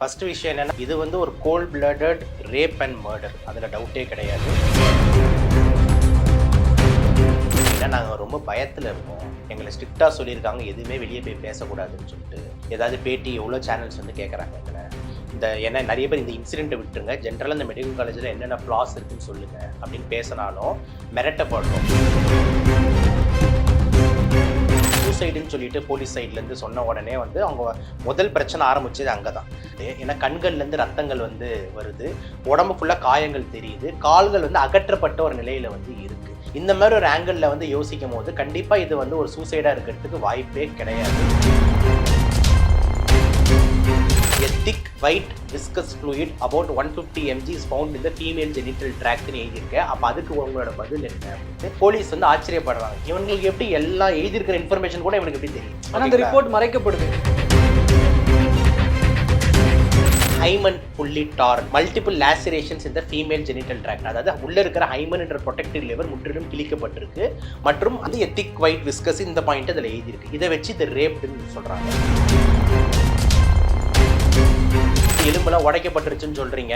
First விஷயம் என்னன்னா இது வந்து ஒரு cold blooded rape and murder அதில் டவுட்டே கிடையாது. ஏன்னா நாங்கள் ரொம்ப பயத்தில் இருக்கோம். எங்களை ஸ்ட்ரிக்டாக சொல்லியிருக்காங்க. எதுவுமே வெளியே போய் பேசக்கூடாதுன்னு சொல்லிட்டு. ஏதாவது பேட்டி எவ்வளோ சேனல்ஸ் வந்து கேட்குறாங்க எங்களை இந்த ஏன்னா நிறைய பேர் இந்த இன்சிடென்ட்டை விட்டுருங்க. ஜென்ரலாக இந்த மெடிக்கல் காலேஜில் என்னென்ன ஃப்ளாஸ் இருக்குன்னு சொல்லுங்கள் அப்படின்னு பேசினாலும் மிரட்டப்படுறோம். சூசைடுன்னு சொல்லிட்டு போலீஸ் சைட்லேருந்து சொன்ன உடனே வந்து அவங்க முதல் பிரச்சனை ஆரம்பிச்சது அங்கே தான் ஏன்னா கண்கள்லேருந்து ரத்தங்கள் வந்து வருது. உடம்பு ஃபுல்லாக காயங்கள் தெரியுது. கால்கள் வந்து அகற்றப்பட்ட ஒரு நிலையில் வந்து இருக்குது இந்த மாதிரி ஒரு ஆங்கிளில் வந்து யோசிக்கும் போது கண்டிப்பாக இது வந்து ஒரு சூசைடாக இருக்கிறதுக்கு வாய்ப்பே கிடையாது. Thick white viscous fluid about 150 mg is found in the female genital tractனு எழுதியிருக்கேன். அப்போ அதுக்கு உங்களோட பதில் என்ன? அப்படின்ட்டு போலீஸ் வந்து ஆச்சரியப்படுறாங்க. இவங்களுக்கு எப்படி எல்லாம் எழுதியிருக்கிற இன்ஃபர்மேஷன் கூட இவனுக்கு எப்படி தெரியும்? ஆனா அந்த report மறைக்கப்படுது. Hymen fully torn multiple lacerations இந்த ஃபீமேல் ஜெனிட்டல் ட்ராக்ட் அதாவது உள்ள இருக்கிற ஹைமன் என்ற ப்ரொடெக்டிவ் லிவர் முற்றிலும் கிழிக்கப்பட்டிருக்கு. மற்றும் அது எத்திக் ஒயிட் விஸ்கஸ் இந்த பாயிண்ட் அதில் எழுதியிருக்கு. இதை வச்சு இது ரேப்டுன்னு சொல்றாங்க. எலும்பெல்லாம் உடைக்கப்பட்டுருச்சுன்னு சொல்றீங்க.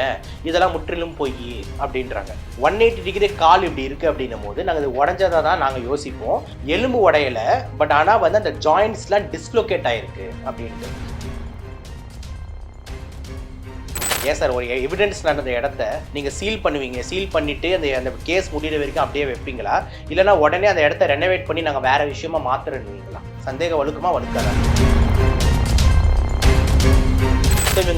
இதெல்லாம் முற்றிலும் பொய் அப்படின்றாங்க. ஒன் எயிட்டி டிகிரி கால் இப்படி இருக்கு அப்படின்னும் போது நாங்கள் இது உடஞ்சதை தான் நாங்கள் யோசிப்போம். எலும்பு உடையல பட் ஆனால் வந்து அந்த ஜாயின்ஸ்லாம் டிஸ்லோகேட் ஆயிருக்கு அப்படின்ட்டு. ஏன் சார் ஒரு எவிடன்ஸ் நடந்த இடத்த நீங்கள் சீல் பண்ணுவீங்க. சீல் பண்ணிவிட்டு அந்த அந்த கேஸ் முடிகிற வரைக்கும் அப்படியே வைப்பீங்களா? இல்லைன்னா உடனே அந்த இடத்த ரெனோவேட் பண்ணி நாங்கள் வேறு விஷயமா மாற்றுறீங்களா சந்தேக வழுக்குமா வழுக்காதான்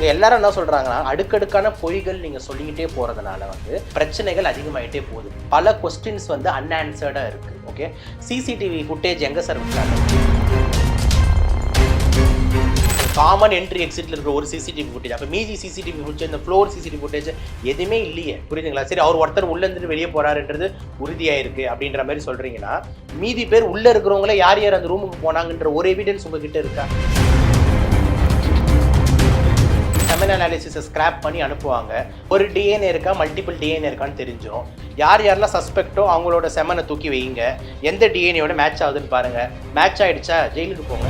இவங்க எல்லாரும் என்ன சொல்றாங்கன்னா அடுக்கடுக்கான பொய்கள் நீங்க சொல்லிக்கிட்டே போறதுனால வந்து பிரச்சனைகள் அதிகமாயிட்டே போகுது. பல கொஸ்டின்ஸ் வந்து அன்ஆன்சர்டா இருக்கு. ஓகே சிசிடிவி ஃபுட்டேஜ் எங்க சார் விட்டாங்க காமன் என்ட்ரி எக்ஸிட்ல இருக்கிற ஒரு சிசிடிவி ஃபுட்டேஜ் அப்போ மீதி சிசிடிவி ஃபுட்டேஜ் இந்த ஃப்ளோர் சிசிடிவி ஃபுட்டேஜ் எதுவுமே இல்லையே. புரியுதுங்களா? சரி அவர் ஒருத்தர் உள்ள இருந்துட்டு வெளியே போறாருன்றது உறுதியாக இருக்கு அப்படின்ற மாதிரி சொல்றீங்கன்னா மீதி பேர் உள்ள இருக்கிறவங்கள யார் யார் அந்த ரூமுக்கு போனாங்கன்ற ஒரு எவிடன்ஸ் உங்ககிட்ட இருக்கா? செமன் அனாலிசிஸை ஸ்கிராப் பண்ணி அனுப்புவாங்க. ஒரு டிஎன்ஏ இருக்கா மல்டிபிள் டிஎன்ஏ இருக்கான்னு தெரிஞ்சிடும் யார் யாரெல்லாம் சஸ்பெக்டோ அவங்களோட செமனை தூக்கி வைங்க. எந்த டிஎன்ஏயோட மேட்ச் ஆகுதுன்னு பாருங்க. மேட்ச் ஆயிடுச்சா ஜெயிலுக்கு போங்க.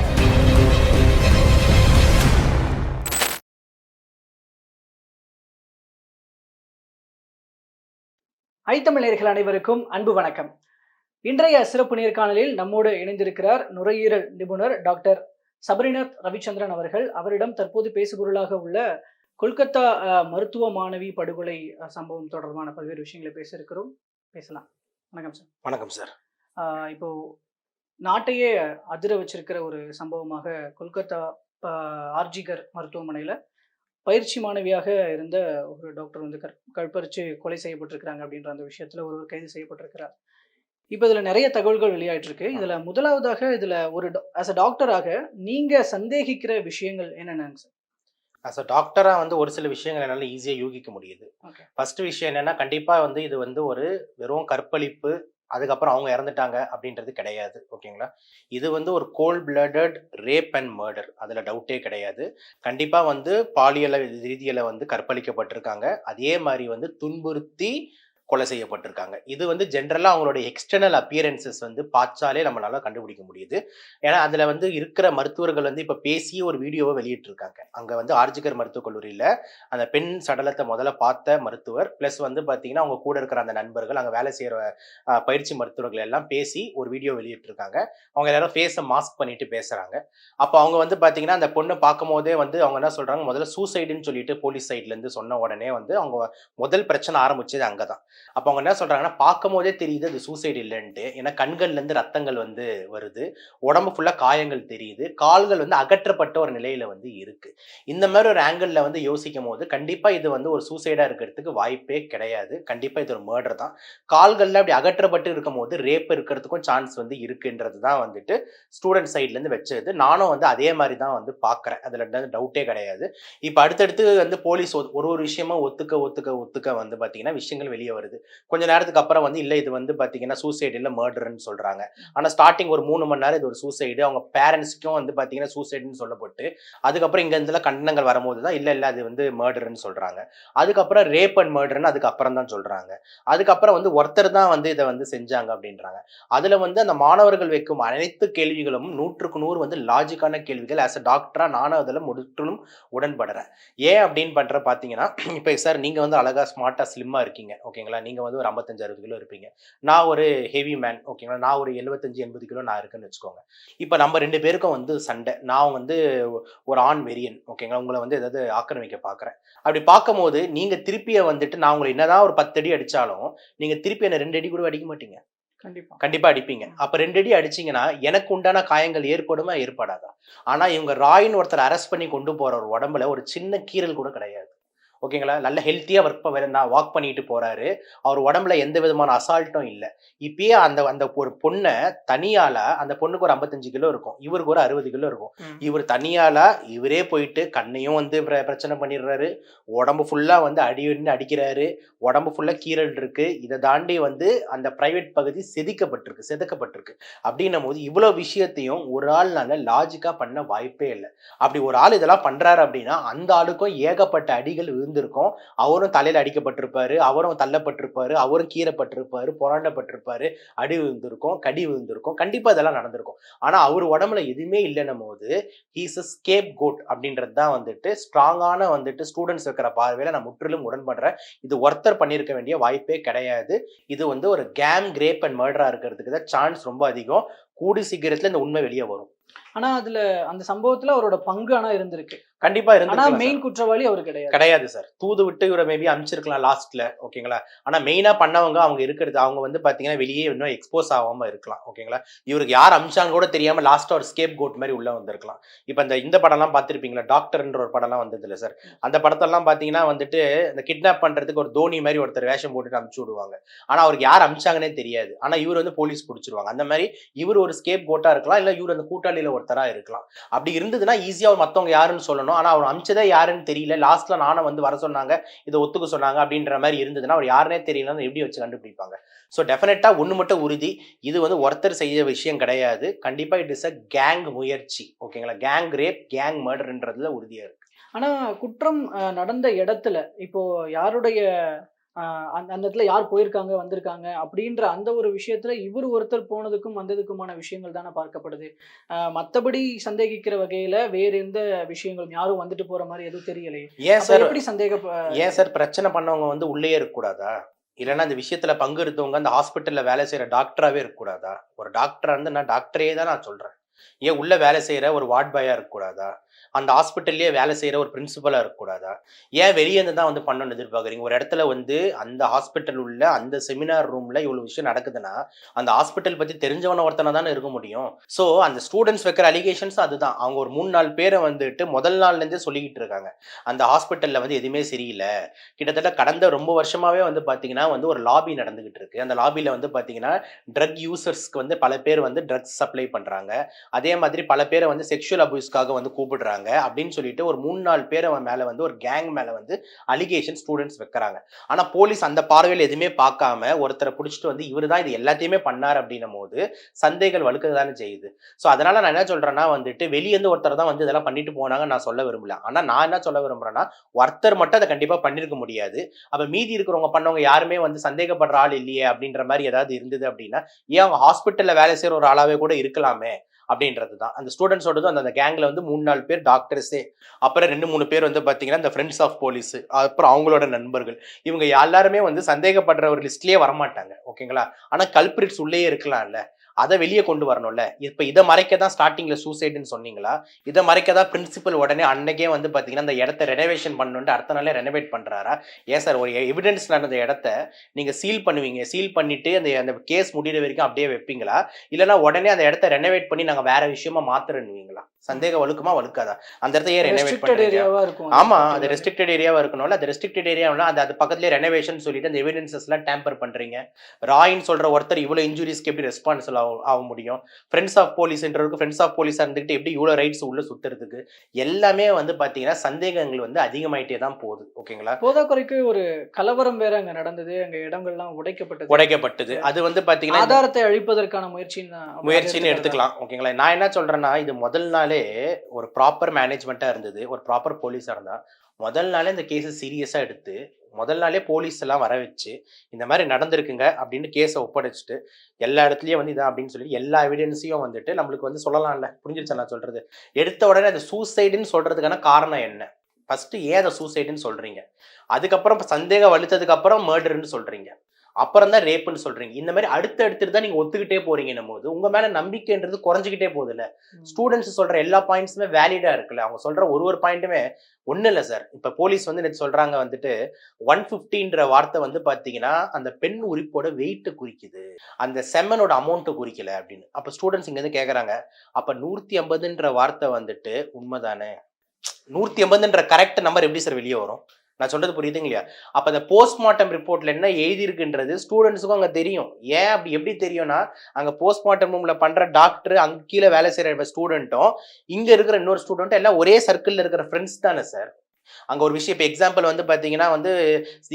ஐத்தமிழர்கள் அனைவருக்கும் அன்பு வணக்கம். இன்றைய சிறப்பு நேர்காணலில் நம்மோடு இணைந்திருக்கிறார் நுரையீரல் நிபுணர் டாக்டர் சபரிநாத் ரவிச்சந்திரன் அவர்கள் அவரிடம் தற்போது பேசுபொருளாக உள்ள கொல்கத்தா மருத்துவ மாணவி படுகொலை சம்பவம் தொடர்பான பல்வேறு விஷயங்களை பேச இருக்கிறோம் பேசலாம். வணக்கம் சார். வணக்கம் சார். ஆஹ் இப்போ நாட்டையே அதிர வச்சிருக்கிற ஒரு சம்பவமாக கொல்கத்தா ஆர்ஜிகர் மருத்துவமனையில் பயிற்சி மாணவியாக இருந்த ஒரு டாக்டர் வந்து கற் கற்பழிச்சு கொலை செய்யப்பட்டிருக்கிறாங்க அப்படின்ற அந்த விஷயத்தில் ஒருவர் கைது செய்யப்பட்டிருக்கிறார். இப்போ இதில் நிறைய தகவல்கள் வெளியாயிட்டு இருக்கு இதில் முதலாவதாக இதில் ஒரு ஆஸ் அ டாக்டராக நீங்கள் சந்தேகிக்கிற விஷயங்கள் என்னென்னங்க சார் அஸ் அ டாக்டராக வந்து ஒரு சில விஷயங்கள் என்னால் ஈஸியாக யூகிக்க முடியுது. ஃபர்ஸ்ட் விஷயம் என்னன்னா கண்டிப்பாக வந்து இது வந்து ஒரு வெறும் கற்பழிப்பு அதுக்கப்புறம் அவங்க இறந்துட்டாங்க அப்படின்றது கிடையாது. ஓகேங்களா? இது வந்து ஒரு cold blooded rape and murder அதில் டவுட்டே கிடையாது. கண்டிப்பாக வந்து பாலியல் ரீதியில் வந்து கற்பழிக்கப்பட்டிருக்காங்க. அதே மாதிரி வந்து துன்புறுத்தி கொலை செய்யப்பட்டிருக்காங்க. இது வந்து ஜென்ரலாக அவங்களுடைய எக்ஸ்டர்னல் அப்பியரன்சஸ் வந்து பார்த்தாலே நம்மளால கண்டுபிடிக்க முடியுது. ஏன்னா அதில் வந்து இருக்கிற மருத்துவர்கள் வந்து இப்போ பேசி ஒரு வீடியோவை வெளியிட்டிருக்காங்க. அங்கே வந்து ஆர்ஜிகர் மருத்துவக் கல்லூரியில் அந்த பெண் சடலத்தை முதல்ல பார்த்த மருத்துவர் ப்ளஸ் வந்து பார்த்தீங்கன்னா அவங்க கூட இருக்கிற அந்த நண்பர்கள் அங்கே வேலை செய்கிற பயிற்சி மருத்துவர்கள் எல்லாம் பேசி ஒரு வீடியோ வெளியிட்டிருக்காங்க. அவங்க எல்லாரும் ஃபேஸை மாஸ்க் பண்ணிட்டு பேசுகிறாங்க அப்போ அவங்க வந்து பார்த்தீங்கன்னா அந்த பொண்ணை பார்க்கும் போதே வந்து அவங்க என்ன சொல்கிறாங்க முதல்ல சூசைடுன்னு சொல்லிட்டு போலீஸ் சைட்லேருந்து சொன்ன உடனே வந்து அவங்க முதல் பிரச்சனை ஆரம்பிச்சது அங்கே தான் அப்போ அவங்க என்ன சொல்கிறாங்கன்னா பார்க்கும் போதே தெரியுது அது சூசைடு இல்லைன்ட்டு. ஏன்னா கண்கள்லேருந்து ரத்தங்கள் வந்து வருது. உடம்பு ஃபுல்லாக காயங்கள் தெரியுது. கால்கள் வந்து அகற்றப்பட்ட ஒரு நிலையில் வந்து இருக்குது இந்த மாதிரி ஒரு ஆங்கிளில் வந்து யோசிக்கும் போது கண்டிப்பாக இது வந்து ஒரு சூசைடாக இருக்கிறதுக்கு வாய்ப்பே கிடையாது. கண்டிப்பாக இது ஒரு மர்டர் தான். கால்களில் அப்படி அகற்றப்பட்டு இருக்கும் போது ரேப் இருக்கிறதுக்கும் சான்ஸ் வந்து இருக்குன்றது தான் வந்துட்டு ஸ்டூடெண்ட் சைட்லேருந்து வச்சது. நானும் வந்து அதே மாதிரி தான் வந்து பார்க்குறேன். அதில் டவுட்டே கிடையாது. இப்போ அடுத்தடுத்து வந்து போலீஸ் ஒரு ஒரு விஷயமா ஒத்துக்க ஒத்துக்க ஒத்துக்க வந்து பார்த்தீங்கன்னா விஷயங்கள் வெளியே வருது. வருது. கொஞ்ச நேரத்துக்கு அப்புறம் வந்து இல்லை இது வந்து பார்த்தீங்கன்னா சூசைடு இல்லை மர்டர்னு சொல்கிறாங்க ஆனால் ஸ்டார்டிங் ஒரு மூணு மணி நேரம் இது ஒரு சூசைடு அவங்க பேரண்ட்ஸ்க்கும் வந்து பார்த்தீங்கன்னா சூசைடுன்னு சொல்லப்பட்டு அதுக்கப்புறம் இங்க இருந்துலாம் கண்டனங்கள் வரும்போது தான் இல்லை இல்லை அது வந்து மர்டர்னு சொல்கிறாங்க அதுக்கப்புறம் ரேப் அண்ட் மர்டர்னு அதுக்கப்புறம் தான் சொல்கிறாங்க அதுக்கப்புறம் வந்து ஒருத்தர் தான் வந்து இதை வந்து செஞ்சாங்க அப்படின்றாங்க. அதில் வந்து அந்த மாணவர்கள் வைக்கும் அனைத்து கேள்விகளும் நூற்றுக்கு நூறு வந்து லாஜிக்கான கேள்விகள். ஆஸ் அ டாக்டராக நானும் அதில் முற்றிலும் உடன்படுறேன். ஏன் அப்படின்னு பண்ற பார்த்தீங்கன்னா இப்போ சார் நீங்கள் வந்து அழகாக ஸ்மார்ட்டாக ஸ்லிம்மாக இருக்கீங்க. ஓகேங்களா? நீங்கள் வந்து ஒரு ஐம்பத்தஞ்சு அறுபது கிலோ இருப்பீங்க. நான் ஒரு ஹெவி மேன் ஓகேங்களா நான் ஒரு எழுபத்தஞ்சு எண்பது கிலோ நான் இருக்குன்னு வச்சுக்கோங்க. இப்போ நம்ம ரெண்டு பேருக்கும் வந்து சண்டை. நான் வந்து ஒரு ஆண் வெறியன் ஓகேங்களா உங்களை வந்து ஏதாவது ஆக்கிரமிக்க பார்க்குறேன் அப்படி பார்க்கும்போது நீங்கள் திருப்பியை வந்துட்டு நான் உங்களை என்னதான் ஒரு பத்து அடி அடித்தாலும் நீங்கள் திருப்பி என்னை ரெண்டு அடி கூட அடிக்க மாட்டீங்க. கண்டிப்பா. கண்டிப்பா அடிப்பீங்க. அப்ப ரெண்டு அடி அடிச்சீங்கன்னா எனக்கு உண்டான காயங்கள் ஏற்படுமா? ஏற்படாதா? ஆனா இவங்க ராயின்னு ஒருத்தர் அரெஸ்ட் பண்ணி கொண்டு போற ஒரு உடம்புல ஒரு சின்ன கீறல் கூட கிடையாது. ஓகேங்களா? நல்ல ஹெல்த்தியா ஒர்க் நான் வாக் பண்ணிட்டு போறாரு. அவர் உடம்புல எந்த விதமான அசால்ட்டும் இல்லை. இப்பயே அந்த அந்த ஒரு பொண்ணை தனியால அந்த பொண்ணுக்கு ஒரு ஐம்பத்தஞ்சு கிலோ இருக்கும். இவருக்கு ஒரு அறுபது கிலோ இருக்கும். இவர் தனியால இவரே போயிட்டு கண்ணையும் வந்து பிர- பிரச்சனை பண்ணிடுறாரு. உடம்பு ஃபுல்லா வந்து அடி அடிக்கிறாரு. உடம்பு ஃபுல்லா கீறல் இருக்கு. இதை தாண்டி வந்து அந்த பிரைவேட் பகுதி செதுக்கப்பட்டிருக்கு செதுக்கப்பட்டிருக்கு. அப்படின்னும் போது இவ்வளவு விஷயத்தையும் ஒரு ஆள்னால லாஜிக்கா பண்ண வாய்ப்பே இல்லை. அப்படி ஒரு ஆள் இதெல்லாம் பண்றாரு அப்படின்னா அந்த ஆளுக்கும் ஏகப்பட்ட அடிகள் இருந்திருக்கும். அவரும் தலையில் அடிக்கப்பட்டிருப்பாரு அவரும் தள்ளப்பட்டிருப்பாரு அவரும் கீறப்பட்டிருப்பாரு புரண்டப்பட்டிருப்பாரு அடி விழுந்திருக்கும் கடி விழுந்திருக்கும். கண்டிப்பாக இதெல்லாம் நடந்திருக்கும். ஆனால் அவர் உடம்புல எதுவுமே இல்லைன்னும் போது ஹீஸ் அ ஸ்கேப் கோட் அப்படின்றது தான் வந்துட்டு ஸ்ட்ராங்கான வந்துட்டு ஸ்டூடெண்ட்ஸ் இருக்கிற பார்வையில் நான் முற்றிலும் உடன்படுறேன். இது ஒருத்தர் பண்ணியிருக்க வேண்டிய வாய்ப்பே கிடையாது. இது வந்து ஒரு கேம் கிரேப் அண்ட் மர்டரா இருக்கிறதுக்கு தான் சான்ஸ் ரொம்ப அதிகம். கூடி சீக்கிரத்தில் இந்த உண்மை வெளியே வரும். ஆனா அதுல அந்த சம்பவத்துல அவரோட பங்கு ஆனா இருந்திருக்கு. கண்டிப்பா ஆனா இருந்து மெயின் குற்றவாளி அவர் கிடையாது. கிடையாது சார் தூது விட்டு இவரை மேபி அனுப்பிச்சிருக்கலாம் லாஸ்ட்ல ஓகேங்களா ஆனா மெயினா பண்ணவங்க அவங்க இருக்கிறது அவங்க வந்து பாத்தீங்கன்னா வெளியே இன்னும் எக்ஸ்போஸ் ஆகாம இருக்கலாம் ஓகேங்களா இவருக்கு யார் அமிச்சாங்க கூட தெரியாம லாஸ்டா ஒரு ஸ்கேப் கோட் மாதிரி உள்ள வந்திருக்கலாம். இப்ப இந்த இந்த படம்லாம் பார்த்திருப்பீங்களா? டாக்டர்ன்ற ஒரு படம்லாம் வந்தது இல்ல சார் அந்த படத்தெல்லாம் பாத்தீங்கன்னா வந்துட்டு இந்த கிட்னாப் பண்றதுக்கு ஒரு தோனி மாதிரி ஒருத்தர் வேஷம் போட்டுட்டு அமுச்சு விடுவாங்க. ஆனா அவருக்கு யார் அமிச்சாங்கன்னே தெரியாது. ஆனா இவர் வந்து போலீஸ் பிடிச்சிருவாங்க. அந்த மாதிரி இவர் ஒரு ஸ்கேப் கோட்டா இருக்கலாம் இல்ல இவர் அந்த கூட்டாளியில ஒருத்தராக இருக்கலாம். அப்படி இருந்ததுன்னா ஈஸியா மத்தவங்க யாருன்னு சொல்லணும். ஆனால் அவர் அமிச்சதே யாருன்னு தெரியல. லாஸ்ட்டில் நானும் வந்து வர சொன்னாங்க. இதை ஒத்துக்க சொன்னாங்க அப்படின்ற மாதிரி இருந்ததுன்னா அவர் யாருனே தெரியலன்னு எப்படி வச்சு கண்டுபிடிப்பாங்க? ஸோ டெஃபினட்டாக ஒன்று மட்டும் உறுதி. இது வந்து ஒருத்தர் செய்ய விஷயம் கிடையாது. கண்டிப்பாக இட் இஸ் அ கேங் முயற்சி. ஓகேங்களா? கேங் ரேப் கேங் மர்டர்ன்றதுல உறுதியாக இருக்குது ஆனால் குற்றம் நடந்த இடத்துல இப்போ யாருடைய அந்த அந்த இடத்துல யார் போயிருக்காங்க வந்திருக்காங்க அப்படின்ற அந்த ஒரு விஷயத்துல இவர் ஒருத்தர் போனதுக்கும் வந்ததுக்குமான விஷயங்கள் தானே பார்க்கப்படுது. மத்தபடி சந்தேகிக்கிற வகையில வேற எந்த விஷயங்களும் யாரும் வந்துட்டு போற மாதிரி எதுவும் தெரியலையே. ஏன் சார் எப்படி சந்தேக ஏன் சார் பிரச்சனை பண்ணவங்க வந்து உள்ளே இருக்கக்கூடாதா? இல்லைன்னா அந்த விஷயத்துல பங்கு எடுத்தவங்க அந்த ஹாஸ்பிட்டல்ல வேலை செய்யற டாக்டராகவே இருக்கக்கூடாதா? ஒரு டாக்டரா இருந்து நான் டாக்டரே தான் நான் சொல்றேன். ஏன் உள்ள வேலை செய்கிற ஒரு வார்ட் பாயாக இருக்கக்கூடாதா? அந்த ஹாஸ்பிட்டல்லையே வேலை செய்கிற ஒரு பிரின்சிபலாக இருக்கக்கூடாதா? ஏன் வெளியே இருந்து தான் வந்து பண்ணணும்னு எதிர்பார்க்குறீங்க? ஒரு இடத்துல வந்து அந்த ஹாஸ்பிட்டல் உள்ள அந்த செமினார் ரூமில் இவ்வளோ விஷயம் நடக்குதுன்னா அந்த ஹாஸ்பிட்டல் பற்றி தெரிஞ்சவன ஒருத்தனை தானே இருக்க முடியும். ஸோ அந்த ஸ்டூடெண்ட்ஸ் வைக்கிற அலிகேஷன்ஸ் அதுதான். அவங்க ஒரு மூணு நாலு பேரை வந்துட்டு முதல் நாள்லேருந்தே சொல்லிக்கிட்டு இருக்காங்க. அந்த ஹாஸ்பிட்டலில் வந்து எதுவுமே சரியில்லை. கிட்டத்தட்ட கடந்த ரொம்ப வருஷமாகவே வந்து பார்த்தீங்கன்னா வந்து ஒரு லாபி நடந்துகிட்டு இருக்கு. அந்த லாபியில் வந்து பார்த்தீங்கன்னா ட்ரக் யூசர்ஸ்க்கு வந்து பல பேர் வந்து ட்ரக்ஸ் சப்ளை பண்ணுறாங்க அதே மாதிரி பல பேரை வந்து செக்ஷுவல் அபியூஸ்க்காக வந்து கூப்பிடுறாங்க. அப்படின்னு சொல்லிட்டு ஒரு மூணு நாலு பேரை அவன் மேல வந்து ஒரு கேங் மேல வந்து அலிகேஷன் ஸ்டூடெண்ட்ஸ் வைக்கிறாங்க. ஆனா போலீஸ் அந்த பார்வையில் எதுவுமே பார்க்காம ஒருத்தரை பிடிச்சிட்டு வந்து இவர் தான் இது எல்லாத்தையுமே பண்ணார் அப்படின்னும் போது சந்தைகள் வலுக்க தானே செய்யுது. ஸோ அதனால நான் என்ன சொல்றேன்னா வந்துட்டு வெளியேந்து ஒருத்தர் தான் வந்து இதெல்லாம் பண்ணிட்டு போனாங்க நான் சொல்ல விரும்பல. ஆனா நான் என்ன சொல்ல விரும்புறேன்னா ஒருத்தர் மட்டும் அதை கண்டிப்பா பண்ணிருக்க முடியாது. அப்ப மீதி இருக்கிறவங்க பண்ணவங்க யாருமே வந்து சந்தேகப்படுற ஆள் இல்லையே அப்படின்ற மாதிரி ஏதாவது இருந்தது அப்படின்னா ஏன் அவங்க ஹாஸ்பிட்டலில் வேலை செய்யற ஒரு ஆளாவே கூட இருக்கலாமே? அப்படின்றது தான் அந்த ஸ்டூடெண்ட்ஸோடது அந்த அந்த கேங்கில் வந்து மூணு நாலு பேர் டாக்டர்ஸே அப்புறம் ரெண்டு மூணு பேர் வந்து பார்த்தீங்கன்னா அந்த ஃப்ரெண்ட்ஸ் ஆஃப் போலீஸ் அப்புறம் அவங்களோட நண்பர்கள். இவங்க எல்லாருமே வந்து சந்தேகப்படுற ஒரு லிஸ்ட்லயே வரமாட்டாங்க. ஓகேங்களா ஆனால் கல்பிரிட்ஸ் உள்ளே இருக்கலாம்ல. அதை வெளியே கொண்டு வரணும்ல. இப்ப இதை மறைக்க தான் ஸ்டார்டிங்ல சூசைடுன்னு சொன்னீங்களா? இதை மறைக்க தான் பிரின்சிபல் உடனே அன்னைக்கே வந்து பாத்தீங்கன்னா அந்த இடத்த ரெனோவேஷன் பண்ணணுன்ட்டு அடுத்த நாளே ரெனோவேட் பண்றாரா? ஏன் சார் ஒரு எவிடன்ஸ் நடந்த இடத்த நீங்க சீல் பண்ணுவீங்க. சீல் பண்ணிட்டு அந்த அந்த கேஸ் முடிகிற வரைக்கும் அப்படியே வைப்பீங்களா? இல்லைன்னா உடனே அந்த இடத்த ரெனோவேட் பண்ணி நாங்க வேற விஷயமா மாத்துறேன்னுவீங்களா? சந்தேகம் வலுக்குமா வலுக்காதா? அந்த இடத்த ஏன் ரெனோவேட் ரெஸ்ட்ரிக்டட் பண்றீங்க. ஏரியாவா இருக்கும். ஆமா அது ரெஸ்ட்ரிக்டட் ஏரியாவா இருக்கணும்ல. அது ரெஸ்ட்ரிக்டட் ஏரியாவில் அது அது பக்கத்துலேயே ரெனோவேஷன் சொல்லிட்டு அந்த எவிடன்சஸ் எல்லாம் டேம்பர் பண்றீங்க. ராயின்னு சொல்ற ஒருத்தர் இவ்வளவு இன்ஜுரிஸ்க்கு எப்படி ரெஸ்பான்சிபிள் ஆக முடியும். ஃப்ரெண்ட்ஸ் ஆஃப் போலீஸ்ன்றதுக்கு ஃப்ரெண்ட்ஸ் ஆஃப் போலீஸாக இருந்துக்கிட்டு எப்படி இவ்வளோ ரைட்ஸ் உள்ள சுத்துறதுக்கு எல்லாமே வந்து பார்த்தீங்கன்னா சந்தேகங்கள் வந்து அதிகமாயிட்டே தான் போகுது. ஓகேங்களா? போதாக்குறைக்கு ஒரு கலவரம் வேற அங்க நடந்தது. அங்க இடங்கள்லாம் உடைக்கப்பட்டது. உடைக்கப்பட்டது. அது வந்து பார்த்தீங்கன்னா ஆதாரத்தை அழிப்பதற்கான முயற்சின்னு முயற்சின்னு? எடுத்துக்கலாம். ஓகேங்களா? நான் என்ன சொல்றேன்னா இது முதல் நாளே ஒரு ப்ராப்பர் மேனேஜ்மெண்ட்டாக இருந்தது. ஒரு ப்ராப்பர் போலீஸாக இருந்தா. முதல் நாளே இந்த கேஸை சீரியஸாக எடுத்து முதல் நாளே போலீஸ் எல்லாம் வர வச்சு இந்த மாதிரி நடந்திருக்குங்க அப்படின்னு கேஸை ஒப்படைச்சிட்டு எல்லா இடத்துலையும் வந்து இதான் அப்படின்னு சொல்லி எல்லா எவிடன்ஸையும் வந்துட்டு நம்மளுக்கு வந்து சொல்லலாம்ல. புரிஞ்சிருச்சா நான் சொல்றது? எடுத்த உடனே அந்த சூசைடுன்னு சொல்றதுக்கான காரணம் என்ன? ஃபர்ஸ்ட் ஏன் அதை சூசைடுன்னு சொல்றீங்க? அதுக்கப்புறம் சந்தேகம் வலுத்ததுக்கு அப்புறம் மர்டர்னு சொல்றீங்க. அப்புறம் தான் ரேப்புன்னு சொல்றீங்க. இந்த மாதிரி அடுத்து அடுத்துட்டு தான் நீங்க ஒத்துக்கிட்டே போறீங்கன்னும் போது உங்க மேல நம்பிக்கைன்றது குறைஞ்சிக்கிட்டே போகுதுல்ல. ஸ்டூடெண்ட்ஸ் சொல்ற எல்லா பாயிண்ட்ஸுமே வேலிடா இருக்குல்ல? அவங்க சொல்ற ஒரு ஒரு பாயிண்ட்டுமே ஒண்ணு இல்ல சார் இப்ப போலீஸ் வந்து நேத்து சொல்றாங்க வந்துட்டு ஒன் பிப்டின்ற வார்த்தை வந்து பாத்தீங்கன்னா அந்த பெண் உரிப்போட வெயிட் குறிக்குது. அந்த செம்மனோட அமௌண்ட் குறிக்கல அப்படின்னு. அப்ப ஸ்டூடெண்ட்ஸ் இங்க இருந்து கேக்குறாங்க அப்ப நூத்தி ஐம்பதுன்ற வார்த்தை வந்துட்டு உண்மைதானே? நூத்தி ஐம்பதுன்ற கரெக்ட் நம்பர் எப்படி சார் வெளியே வரும்? நான் சொல்றது புரியுதுங்க இல்லையா அப்ப அந்த போஸ்ட்மார்ட்டம் ரிப்போர்ட்ல என்ன எழுதியிருக்குன்றது ஸ்டூடெண்ட்ஸுக்கும் அங்க தெரியும். ஏன் அப்படி எப்படி தெரியும்னா அங்க போஸ்ட்மார்ட்டம் ரூம்ல பண்ற டாக்டர் அங்க கீழே வேலை செய்யற ஸ்டூடெண்ட்டும் இங்க இருக்கிற இன்னொரு ஸ்டூடெண்ட்டும் எல்லாம் ஒரே சர்க்கிள்ல இருக்கிற ஃப்ரெண்ட்ஸ் தானே சார் அங்க ஒரு விஷயம் இப்போ எக்ஸாம்பிள் வந்து பாத்தீங்கன்னா வந்து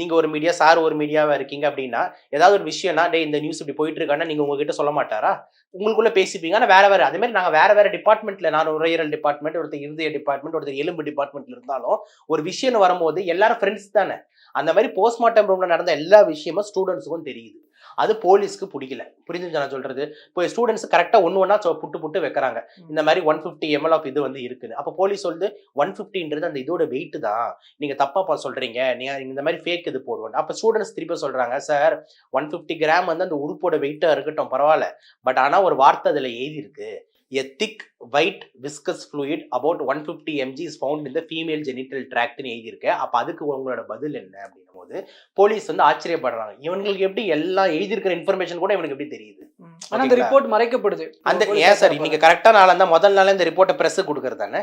நீங்கள் ஒரு மீடியா சார் ஒரு மீடியாவா இருக்கீங்க அப்படின்னா ஏதாவது ஒரு விஷயம்னா டே இந்த நியூஸ் இப்படி போயிட்டு இருக்கான்னா நீங்க உங்ககிட்ட சொல்ல மாட்டாரா? உங்களுக்குள்ள பேசிப்பீங்க. ஆனால் வேற வேற அதேமாதிரி மாதிரி வேற வேற டிபார்ட்மெண்ட்ல நான் நுரையீரல் டிபார்ட்மெண்ட் ஒருத்தர் இருதய டிபார்ட்மெண்ட் ஒருத்தர் எலும்பு டிபார்ட்மெண்ட்ல இருந்தாலும் ஒரு விஷயம் வரும்போது எல்லாரும் ஃப்ரெண்ட்ஸ் தானே. அந்த மாதிரி போஸ்ட்மார்ட்டம் ரூமில் நடந்த எல்லா விஷயமும் ஸ்டூடெண்ட்ஸுக்கும் தெரியுது. அது போலீஸ்க்கு பிடிக்கல. புரிஞ்சுச்சா நான் சொல்றது? இப்போ ஸ்டூடெண்ட்ஸ் கரெக்டா ஒன்று ஒன்றா புட்டு புட்டு வைக்கிறாங்க. இந்த மாதிரி ஒன் ஃபிஃப்டி எம்எல் ஆஃப் இது வந்து இருக்குது. அப்போ போலீஸ் சொல்லுது ஒன் ஃபிஃப்டின்றது அந்த இதோட வெயிட் தான் நீங்க தப்பா பா சொல்றீங்க. நீங்க இந்த மாதிரி ஃபேக் இது போடுவோம் அப்போ ஸ்டூடெண்ட்ஸ் திருப்பி சொல்றாங்க சார் ஒன் ஃபிஃப்டி கிராம் வந்து அந்த உறுப்போட வெயிட்டா இருக்கட்டும் பரவாயில்ல பட் ஆனா ஒரு வார்த்தை அதுல எழுதி இருக்கு a thick white viscous fluid about 150 mg is found in the female genital tractனு எழுதியிருக்கு அப்ப அதுக்கு உங்களோட பதில் என்ன அப்படின்னும் போது போலீஸ் வந்து ஆச்சரியப்படுறாங்க இவங்களுக்கு எப்படி எல்லாம் எழுதியிருக்கிற இன்ஃபர்மேஷன் கூட இவனுக்கு எப்படி தெரியுது ம். ஆனா அந்த? ரிப்போர்ட் மறைக்கப்படுது அந்த ஏன் சார் தரப்புல. நீங்க கரெக்டா நாள் இருந்தா முதல் நாளே இந்த ரிப்போர்ட்டை பிரஸ் கொடுக்கறது தானே.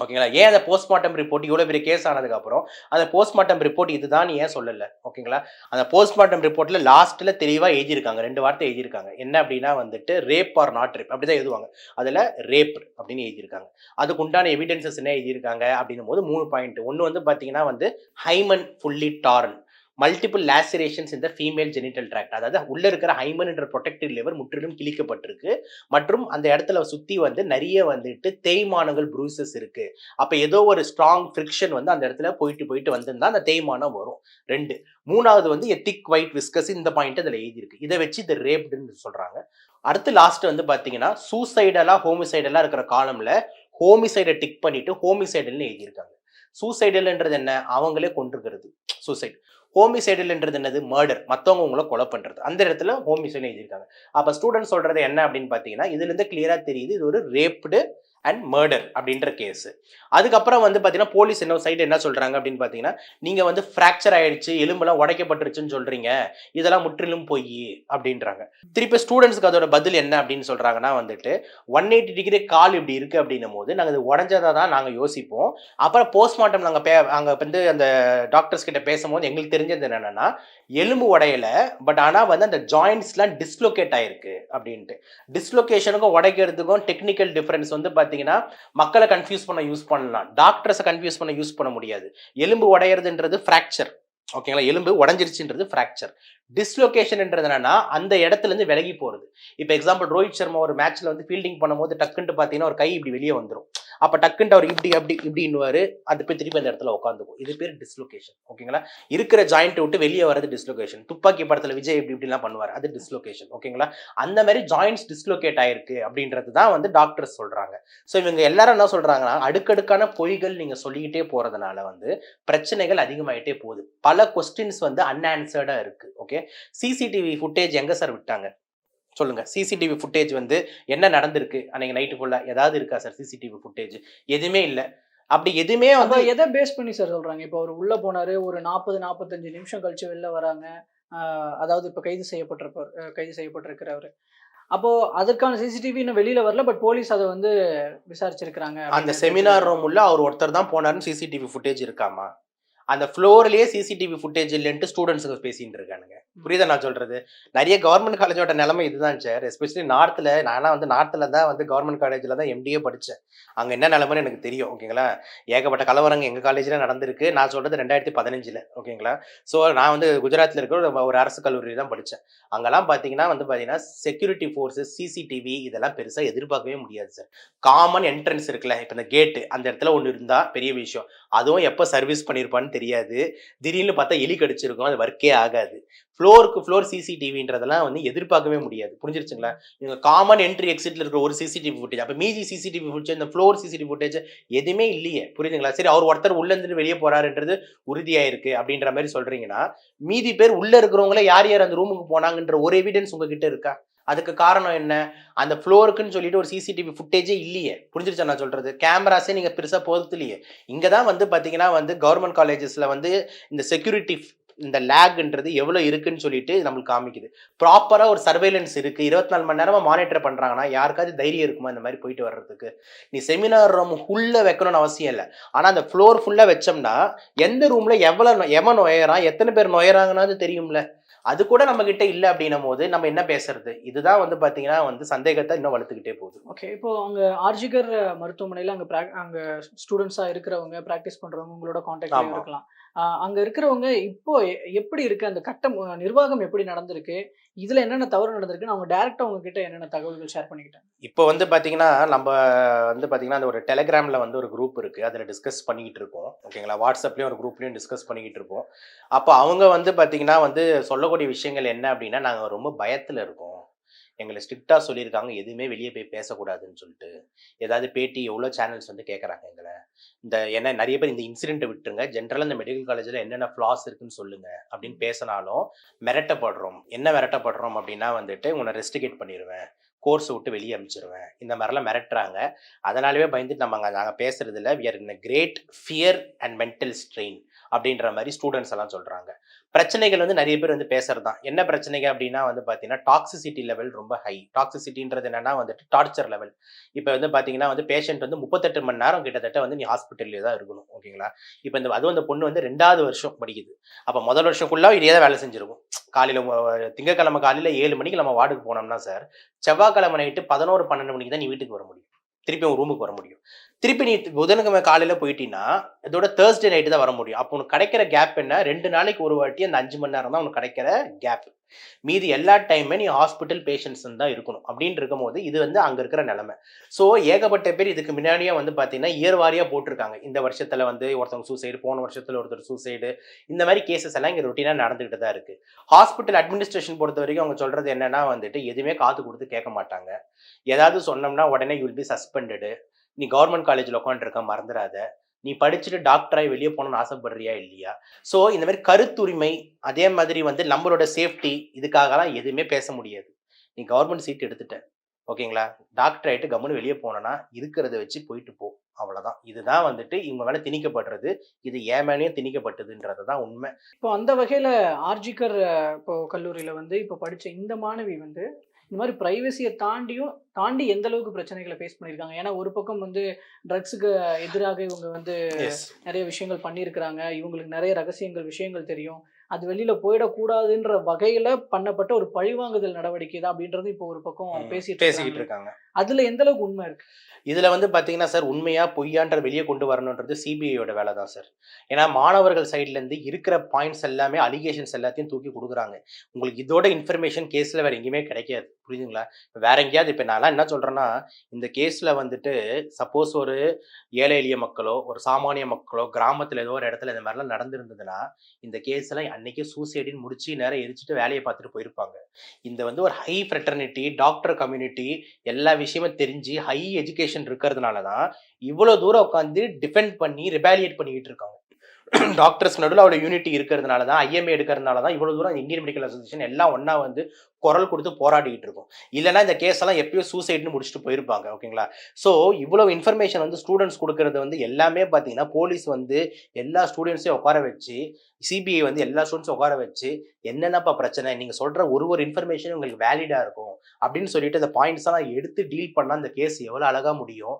ஓகேங்களா ஏன் அந்த போஸ்ட்மார்ட்டம் ரிப்போர்ட் இவ்வளோ பெரிய கேஸ் ஆனதுக்கு அப்புறம் அந்த போஸ்ட்மார்ட்டம் ரிப்போர்ட் இதுதான் ஏன் சொல்லலை? ஓகேங்களா அந்த போஸ்ட்மார்ட்டம் ரிப்போர்ட்ல லாஸ்ட்ல தெளிவாக எழுதியிருக்காங்க. ரெண்டு வார்த்தை எழுதியிருக்காங்க. என்ன அப்படின்னா வந்துட்டு ரேப் ஆர் நாட் ரேப் அப்படிதான் எழுதுவாங்க. அதில் ரேப் அப்படின்னு எழுதியிருக்காங்க. அதுக்கு உண்டான எவிடன்சஸ் என்ன எழுதியிருக்காங்க அப்படின்னும் போது மூணு பாயிண்ட் ஒன்று வந்து பார்த்தீங்கன்னா வந்து hymen fully torn multiple lacerations இந்த ஃபீமேல் ஜெனிட்டல் ட்ராக்ட் அதாவது உள்ள இருக்கிற ஹைமன் என்ற ப்ரொடெக்டிவ் லிவர் முற்றிலும் கிழிக்கப்பட்டிருக்கு. மற்றும் அந்த இடத்துல சுத்தி வந்து நிறைய வந்துட்டு தேய்மானங்கள் ப்ரூசஸ் இருக்கு. அப்ப ஏதோ ஒரு ஸ்ட்ராங் ஃப்ரிக்ஷன் வந்து அந்த இடத்துல போயிட்டு போயிட்டு வந்திருந்தா அந்த தேய்மானம் வரும். ரெண்டு. மூணாவது வந்து எத்திக் ஒயிட் விஸ்கஸ் இந்த பாயிண்ட் அதில் எழுதியிருக்கு. இதை வச்சு இது ரேப்டுன்னு சொல்றாங்க. அடுத்து லாஸ்ட் வந்து பார்த்தீங்கன்னா சூசைடலாக ஹோமிசைடலாக இருக்கிற காலமில் ஹோமிசைடை டிக் பண்ணிட்டு ஹோமிசைடல்னு எழுதியிருக்காங்க. சூசைடல்ன்றது என்ன? அவங்களே கொண்டிருக்கிறது சூசைட் ஹோமிசைடல்ன்றது என்னது? மர்டர் மற்றவங்க உங்களை கொலை பண்ணுறது அந்த இடத்துல ஹோமிசைடு எழுதியிருக்காங்க. அப்போ ஸ்டூடெண்ட் சொல்றது என்ன அப்படின்னு பார்த்தீங்கன்னா இதுலேருந்து கிளியராக தெரியுது இது ஒரு ரேப்டு அண்ட் மர்டர் அப்படின்ற கேஸ் அதுக்கப்புறம் வந்து பார்த்தீங்கன்னா போலீஸ் என்ன சைடு என்ன சொல்றாங்க அப்படின்னு பார்த்தீங்கன்னா நீங்க வந்து ஃப்ராக்சர் ஆயிடுச்சு எலும்பெல்லாம் உடைக்கப்பட்டுருச்சுன்னு சொல்றீங்க இதெல்லாம் முற்றிலும் பொய் அப்படின்றாங்க. திருப்பி ஸ்டூடெண்ட்ஸ்க்கு அதோட பதில் என்ன அப்படின்னு சொல்றாங்கன்னா வந்துட்டு ஒன் எயிட்டி டிகிரி கால் இப்படி இருக்கு அப்படின்னும் போது நாங்கள் இது உடஞ்சதா தான் நாங்கள் யோசிப்போம். அப்புறம் போஸ்ட்மார்ட்டம் நாங்கள் பே அங்கே வந்து அந்த டாக்டர்ஸ் கிட்ட பேசும்போது எங்களுக்கு தெரிஞ்சது என்னென்னா எலும்பு உடையலை பட் ஆனால் வந்து அந்த ஜாயின்ஸ்லாம் டிஸ்லோகேட் ஆயிருக்கு அப்படின்ட்டு. டிஸ்லொகேஷனுக்கும் உடைக்கிறதுக்கும் டெக்னிக்கல் டிஃப்ரென்ஸ் வந்து பார்த்தீங்கன்னா மக்களை கன்ஃபியூஸ் பண்ண யூஸ் பண்ணலாம். டாக்டர்ஸை கன்ஃபியூஸ் பண்ண யூஸ் பண்ண முடியாது. எலும்பு உடையிறதுன்றது ஃப்ராக்சர் ஓகேங்களா எலும்பு உடஞ்சிருச்சுன்றது ஃப்ராக்சர் டிஸ்லொகேஷன்ன்றது என்னன்னா அந்த இடத்துல இருந்து விலகி போறது. இப்போ எக்ஸாம்பிள் ரோஹித் சர்மா ஒரு மேட்ச்ல வந்து ஃபீல்டிங் பண்ணும்போது டக்குன்ட்டு பார்த்தீங்கன்னா ஒரு கை இப்படி வெளியே வந்துடும் அப்போ டக்குன்ட்டு அவர் இப்படி அப்படி இப்படின்னுவாரு. அது போய் திருப்பி அந்த இடத்துல உட்காந்துக்கும் இது பேர் டிஸ்லொகேஷன் ஓகேங்களா? இருக்கிற ஜாயிண்ட் விட்டு வெளியே வரது டிஸ்லொகேஷன் துப்பாக்கி படத்துல விஜய் இப்படி இப்படிலாம் பண்ணுவார். அது டிஸ்லொகேஷன் ஓகேங்களா? அந்த மாதிரி ஜாயின்ஸ் டிஸ்லொகேட் ஆயிருக்கு அப்படின்றது தான் வந்து டாக்டர்ஸ் சொல்றாங்க. ஸோ இவங்க எல்லாரும் என்ன சொல்றாங்கன்னா அடுக்கடுக்கான பொய்கள் நீங்க சொல்லிக்கிட்டே போறதுனால வந்து பிரச்சனைகள் அதிகமாயிட்டே போகுது. பல கொஸ்டின்ஸ் வந்து அன்ஆன்சர்டா இருக்கு. ஓகே சிசிடிவி ஃபுட்டேஜ் எங்க சார் விட்டாங்க? சொல்லுங்க. சிசிடிவி ஃபுட்டேஜ் வந்து என்ன நடந்திருக்கு? அன்னைக்கு நைட்டு ஃபுல்லா ஏதாவது இருக்கா சார் சிசிடிவி ஃபுட்டேஜ் எதுவுமே இல்ல. அப்படி எதுவுமே வந்து எதை பேஸ் பண்ணி சார் சொல்றாங்க? இப்போ அவர் உள்ள போனாரு ஒரு நாற்பது நாற்பத்தஞ்சு நிமிஷம் கழிச்சு வெளில வராங்க. அதாவது இப்ப கைது செய்யப்பட்டிருப்பார் கைது செய்யப்பட்டிருக்கிறவர். அப்போ அதற்கான சிசிடிவி இன்னும் வெளியில வரல பட் போலீஸ் அதை வந்து விசாரிச்சிருக்கிறாங்க அந்த செமினார் ரூம் உள்ள அவர் ஒருத்தர் தான் போனாருன்னு சிசிடிவி ஃபுட்டேஜ் இருக்காமா? அந்த ஃப்ளோர்லயே சிசிடிவி ஃபுட்டேஜ் இல்லைன்ட்டு ஸ்டூடெண்ட்ஸுங்க பேசிட்டு இருக்கானுங்க. புரியுதா நான் சொல்றது? நிறைய கவர்மெண்ட் காலேஜோட நிலைமை இதுதான் சார் எஸ்பெஷலி நார்த்தில் நான்லாம் வந்து நார்த்தில் தான் வந்து கவர்மெண்ட் காலேஜில் தான் எம்டிஏ படித்தேன் அங்கே என்ன நிலைமைன்னு எனக்கு தெரியும் ஓகேங்களா ஏகப்பட்ட கலவரங்க எங்கள் காலேஜில் நடந்திருக்கு. நான் சொல்கிறது ரெண்டாயிரத்தி பதினஞ்சில் ஓகேங்களா ஸோ நான் வந்து குஜராத்தில் இருக்கிற ஒரு- அரசு கல்லூரி தான் படித்தேன் அங்கெல்லாம் பார்த்தீங்கன்னா வந்து பார்த்தீங்கன்னா செக்யூரிட்டி ஃபோர்ஸஸ் சிசிடிவி இதெல்லாம் பெருசாக எதிர்பார்க்கவே முடியாது சார் காமன் என்ட்ரன்ஸ் இருக்குல்ல இப்போ இந்த கேட்டு அந்த இடத்துல ஒன்று இருந்தால் பெரிய விஷயம். அதுவும் எப்போ சர்வீஸ் பண்ணியிருப்பான்னு தெரியாது. திடீர்னு பார்த்தா எலி கடிச்சிருக்கும் அது ஒர்க்கே ஆகாது. ஃப்ளோருக்கு ஃப்ளோர் சிசிடிவின்றதெல்லாம் வந்து எதிர்பார்க்கவே முடியாது. புரிஞ்சிருச்சுங்களா? இவங்க காமன் என்ட்ரி எக்ஸிட்ல இருக்கிற ஒரு சிசிடிவி ஃபுட்டேஜ் அப்போ மீதி சிசிடிவி ஃபுட்டேஜ் இந்த ஃப்ளோர் சிசிடிவி ஃபுட்டேஜ் எதுவுமே இல்லையே. புரியுதுங்களா சரி அவர் ஒருத்தர் உள்ள இருந்து வெளியே போறாருன்றது உறுதியாயிருக்கு அப்படின்ற மாதிரி சொல்றீங்கன்னா மீதி பேர் உள்ள இருக்கிறவங்கள யார் யார் அந்த ரூமுக்கு போனாங்கன்ற ஒரு எவிடன்ஸ் உங்ககிட்ட இருக்கா? அதுக்கு காரணம் என்ன? அந்த ஃப்ளோருக்குன்னு சொல்லிட்டு ஒரு சிசிடிவி ஃபுட்டேஜே இல்லையே. புரிஞ்சிருச்சா நான் சொல்றது? கேமராஸே நீங்க பெருசா போதுலையே இங்கே தான் வந்து பார்த்தீங்கன்னா வந்து கவர்மெண்ட் காலேஜஸ்ல வந்து இந்த செக்யூரிட்டி இந்த லேக்ன்றது எவ்வளோ இருக்குன்னு சொல்லிட்டு நம்மளுக்கு காமிக்குது. ப்ராப்பராக ஒரு சர்வேலன்ஸ் இருக்கு. இருபத்தி நாலு மணி நேரமாக மானிட்டர் பண்ணுறாங்கன்னா யாருக்காவது தைரியம் இருக்குமா இந்த மாதிரி போயிட்டு வர்றதுக்கு? நீ செமினார் ரூம் ஃபுல்லாக வைக்கணும்னு அவசியம் இல்லை. ஆனால் அந்த ஃப்ளோர் ஃபுல்லாக வச்சோம்னா எந்த ரூம்ல எவ்வளோ எவன் நுழையறான் எத்தனை பேர் நுழையறாங்கன்னு தெரியும்ல. அது கூட நம்ம கிட்ட இல்லை அப்படின்னும் போது நம்ம என்ன பேசுறது? இதுதான் வந்து பாத்தீங்கன்னா வந்து சந்தேகத்தை இன்னும் வளர்த்துக்கிட்டே போகுது. ஓகே இப்போ அங்க ஆர்ஜிகர் மருத்துவமனையில அங்க prac- அங்க ஸ்டூடெண்ட்ஸா இருக்கிறவங்க பிராக்டிஸ் பண்றவங்க உங்களோட காண்டாக்ட்ல ஆமா. இருக்கலாம். அங்க இருக்கிறவங்க இப்போ எப்படி இருக்கு? அந்த கட்டம் நிர்வாகம் எப்படி நடந்திருக்கு? இதில் என்னென்ன தவறு நடந்திருக்குன்னு அவங்க டைரக்டா உங்ககிட்ட என்னென்ன தகவல்கள் ஷேர் பண்ணிக்கிட்டாங்க? இப்போ வந்து பார்த்தீங்கன்னா நம்ம வந்து பார்த்தீங்கன்னா அந்த ஒரு டெலிகிராம்ல வந்து ஒரு குரூப் இருக்குது அதில் டிஸ்கஸ் பண்ணிக்கிட்டு இருக்கோம். ஓகேங்களா வாட்ஸ்அப்லேயும் ஒரு குரூப்லேயும் டிஸ்கஸ் பண்ணிக்கிட்டு இருக்கோம். அப்போ அவங்க வந்து பார்த்தீங்கன்னா வந்து சொல்லக்கூடிய விஷயங்கள் என்ன அப்படின்னா நாங்கள் ரொம்ப பயத்தில் இருக்கோம். எங்களை ஸ்ட்ரிக்டாக சொல்லியிருக்காங்க. எதுவுமே வெளியே போய் பேசக்கூடாதுன்னு சொல்லிட்டு. ஏதாவது பேட்டி எவ்வளோ சேனல்ஸ் வந்து கேட்குறாங்க எங்களை. இந்த என்ன நிறைய பேர் இந்த இன்சிடென்ட்டை விட்டுருங்க. ஜென்ரலாக இந்த மெடிக்கல் காலேஜில் என்னென்ன ஃப்ளாஸ் இருக்குன்னு சொல்லுங்கள் அப்படின்னு பேசினாலும் மிரட்டப்படுறோம். என்ன மிரட்டப்படுறோம் அப்படின்னா வந்துட்டு உன்னை ரெஸ்டிகேட் பண்ணிடுவேன் கோர்ஸ் விட்டு வெளியே அனுப்பிச்சிருவேன் இந்த மாதிரிலாம் மிரட்டுறாங்க. அதனாலவே பயந்துட்டு நம்ம அங்கே நாங்கள் பேசுறதுல we are in great fear and mental strain அப்படின்ற மாதிரி ஸ்டூடெண்ட்ஸ் எல்லாம் சொல்கிறாங்க பிரச்சனைகள் வந்து நிறைய பேர் வந்து பேசுறது தான் என்ன பிரச்சனைகள் அப்படின்னா வந்து பார்த்தீங்கன்னா டாக்ஸிசிட்டி லெவல் ரொம்ப ஹை டாக்ஸிசிட்டின்றது என்னன்னா வந்துட்டு டார்ச்சர் லெவல் இப்போ வந்து பார்த்தீங்கன்னா வந்து பேஷண்ட் வந்து முப்பத்தெட்டு மணி நேரம் கிட்டத்தட்ட வந்து நீ ஹாஸ்பிட்டல்லே தான் இருக்கணும் ஓகேங்களா இப்போ இந்த அதுவும் அந்த பொண்ணு வந்து ரெண்டாவது வருஷம் படிக்குது. அப்போ முதல் வருஷம் ஃபுல்லாக இதே தான் வேலை செஞ்சிருக்கும். காலையில் திங்கக்கிழமை காலையில் ஏழு மணிக்கு நம்ம வார்டுக்கு போனோம்னா சார் செவ்வாய்க்கிழமை நைட்டு பதினோரு பன்னெண்டு மணிக்கு தான் நீ வீட்டுக்கு வர முடியும். திருப்பி உன் ரூமுக்கு வர முடியும். திருப்பி நீ புதன்கிழமை காலையில் போயிட்டீங்கன்னா இதோட தேர்ஸ்டே நைட்டு தான் வர முடியும். அப்போ உனக்கு கிடைக்கிற கேப் என்ன? ரெண்டு நாளைக்கு ஒரு வாட்டி அந்த அஞ்சு மணி நேரம் தான் உனக்கு கிடைக்கிற கேப் மீதி எல்லா டைமே நீ ஹாஸ்பிட்டல் பேஷண்ட்ஸ் தான் இருக்கணும். அப்படின்னு இருக்கும் போது இது வந்து அங்கே இருக்கிற நிலைமை. ஸோ ஏகப்பட்ட பேர் இதுக்கு முன்னாடியே வந்து பார்த்தீங்கன்னா இயர் வாரியாக போட்டிருக்காங்க. இந்த வருஷத்தில் வந்து ஒருத்தவங்க சூசைடு போன வருஷத்தில் ஒருத்தர் சூசைடு இந்த மாதிரி கேசஸ் எல்லாம் இங்கே ரொட்டீனாக நடந்துகிட்டு தான் இருக்குது ஹாஸ்பிட்டல் அட்மினிஸ்ட்ரேஷன் பொறுத்த வரைக்கும் அவங்க சொல்கிறது என்னன்னா வந்துட்டு எதுவுமே காத்து கொடுத்து கேட்க மாட்டாங்க. ஏதாவது சொன்னோம்னா உடனே யூல் பி சஸ்பெண்டடு நீ கவர்மெண்ட் காலேஜில் உட்காந்துருக்க மறந்துடாத நீ படிச்சுட்டு டாக்டராகி வெளியே போகணும்னு ஆசைப்படுறியா இல்லையா? ஸோ இந்த மாதிரி கருத்துரிமை அதே மாதிரி வந்து நம்மளோட சேஃப்டி இதுக்காகலாம் எதுவுமே பேச முடியாது. நீ கவர்மெண்ட் சீட் எடுத்துட்ட. ஓகேங்களா டாக்டர் ஆகிட்டு கம்முன்னு வெளியே போனோன்னா இருக்கிறத வச்சு போயிட்டு போ. அவ்வளோதான் இதுதான் வந்துட்டு இவங்க மேலே திணிக்கப்படுறது. இது ஏன் மேலேயும் திணிக்கப்பட்டதுன்றது தான் உண்மை. இப்போ அந்த வகையில் ஆர்ஜிக்கர் இப்போ கல்லூரியில் வந்து இப்போ படித்த இந்த மாணவி வந்து இந்த மாதிரி பிரைவசியை தாண்டியும் தாண்டி எந்த அளவுக்கு பிரச்சனைகளை ஃபேஸ் பண்ணியிருக்காங்க? ஏன்னா ஒரு பக்கம் வந்து ட்ரக்ஸுக்கு எதிராக இவங்க வந்து நிறைய விஷயங்கள் பண்ணியிருக்கிறாங்க. இவங்களுக்கு நிறைய ரகசியங்கள் விஷயங்கள் தெரியும். அது வெளியில போயிடக்கூடாதுன்ற வகையில பண்ணப்பட்ட ஒரு பழிவாங்குதல் நடவடிக்கை தான் அப்படின்றது இப்போ ஒரு பக்கம் பேசிட்டு பேசிக்கிட்டு இருக்காங்க. அதுல எந்த அளவுக்கு உண்மை இருக்கு? இதுல வந்து பாத்தீங்கன்னா சார் உண்மையா பொய்யான்ற வெளியே கொண்டு வரணுன்றது சிபிஐயோட வேலை தான் சார். ஏன்னா மாணவர்கள் சைட்ல இருந்து இருக்கிற பாயிண்ட்ஸ் எல்லாமே அலிகேஷன்ஸ் எல்லாத்தையும் தூக்கி கொடுக்குறாங்க. உங்களுக்கு இதோட இன்ஃபர்மேஷன் கேஸ்ல வேற எங்கேயுமே கிடைக்காது. புரியுதுங்களா? வேற எங்கேயாவது இப்ப நான் என்ன சொல்றேன்னா இந்த கேஸ்ல வந்துட்டு சப்போஸ் ஒரு ஏழை எளிய மக்களோ ஒரு சாமானிய மக்களோ கிராமத்துல ஏதோ ஒரு இடத்துல இந்த மாதிரிலாம் நடந்திருந்ததுன்னா இந்த கேஸ் எல்லாம் அன்னைக்கே சூசைடின்னு முடிச்சு நேரம் எரிச்சுட்டு வேலையை பார்த்துட்டு போயிருப்பாங்க. இந்த வந்து ஒரு ஹை ஃப்ரெட்டர்னிட்டி டாக்டர் கம்யூனிட்டி எல்லா விஷயமும் தெரிஞ்சு ஹை எஜுகேஷன் இருக்கிறதுனால தான் இவ்வளோ தூரம் உட்காந்து டிஃபெண்ட் பண்ணி ரிபாலியேட் பண்ணிக்கிட்டு இருக்காங்க. டாக்டர்ஸ் நடுவில் அவ்வளோ யூனிட்டி இருக்கிறதுனால தான் ஐஎம்ஏ எடுக்கிறதுனால தான் இவ்வளோ தூரம் இந்தியன் மெடிக்கல் அசோசியேஷன் எல்லாம் ஒன்றா வந்து குரல் கொடுத்து போராடிக்கிட்டு இருக்கோம். இல்லைன்னா இந்த கேஸ் எல்லாம் எப்பயோ சூசைட்னு முடிச்சுட்டு போயிருப்பாங்க ஓகேங்களா ஸோ இவ்வளவு இன்ஃபர்மேஷன் வந்து ஸ்டூடெண்ட்ஸ் கொடுக்கறது வந்து எல்லாமே பார்த்தீங்கன்னா போலீஸ் வந்து எல்லா ஸ்டூடெண்ட்ஸையும் உட்கார வச்சு சிபிஐ வந்து எல்லா ஸ்டூடெண்ட்ஸும் உட்கார வச்சு என்னென்னப்பா பிரச்சனை? நீங்கள் சொல்கிற ஒரு ஒரு இன்ஃபர்மேஷனும் உங்களுக்கு வேலிடாக இருக்கும் அப்படின்னு சொல்லிட்டு அந்த பாயிண்ட்ஸ் எல்லாம் எடுத்து டீல் பண்ணால் அந்த கேஸ் எவ்வளோ அழகாக முடியும்.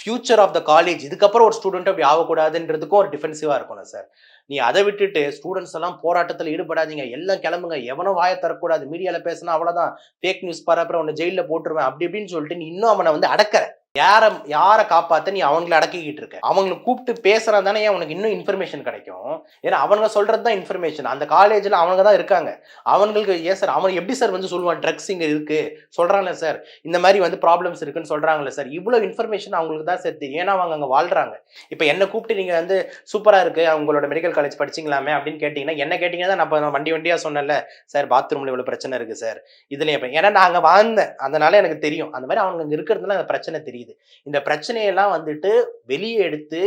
ஃபியூச்சர் ஆஃப் த காலேஜ் இதுக்கப்புறம் ஒரு ஸ்டூடெண்ட் அப்படி ஆகக்கூடாதுன்றதுக்கும் ஒரு டிஃபென்சிவாக இருக்கணும் சார் நீ அதை விட்டுட்டு ஸ்டூடெண்ட்ஸ் எல்லாம் போராட்டத்தில் ஈடுபடாதீங்க. எல்லாம் கிளம்புங்க. எவனும் வாயை தரக்கூடாது மீடியாவில் பேசினா அவ்வளோதான் ஃபேக் நியூஸ் பரப்புற உன்னை ஜெயிலில் போட்டுருவேன். அப்படி இப்படின்னு சொல்லிட்டு நீ இன்னும் அவனை வந்து அடக்கிற. யாரை யாரை காப்பாத்த நீ அவங்கள அடக்கிக்கிட்டு இருக்க? அவங்களை கூப்பிட்டு பேசுறா தானே ஏன் உனக்கு இன்னும் இன்ஃபர்மேஷன் கிடைக்கும்? ஏன்னா அவனுங்க சொல்றது தான் இன்ஃபர்மேஷன் அந்த காலேஜில் அவங்க தான் இருக்காங்க. அவங்களுக்கு ஏன் சார் அவன் எப்படி சார் வந்து சொல்லுவான் ட்ரக்ஸ் இங்கே இருக்கு. சொல்றாங்களே சார் இந்த மாதிரி வந்து ப்ராப்ளம்ஸ் இருக்குன்னு சொல்றாங்களே சார் இவ்வளோ இன்ஃபர்மேஷன் அவங்களுக்கு தான் சார் தெரியும். ஏன்னா அவங்க அங்கே வாழ்றாங்க. இப்போ என்ன கூப்பிட்டு நீங்கள் வந்து சூப்பராக இருக்கு. அவங்களோட மெடிக்கல் காலேஜ் படிச்சிங்களாமே? அப்படின்னு கேட்டிங்கன்னா என்ன கேட்டிங்கன்னா நான் இப்போ நான் வண்டி வண்டியாக சொன்னேன்ல சார் பாத்ரூமில் இவ்வளோ பிரச்சனை இருக்கு சார் இதுலேயே எப்ப ஏன்னா நான் அங்கே வாழ்ந்தேன். அதனால எனக்கு தெரியும். அந்த மாதிரி அவங்க அங்கே இருக்கிறதுனால அந்த பிரச்சனை தெரியும் தெரியுது. இந்த பிரச்சனையெல்லாம் வந்துட்டு வெளியே எடுத்து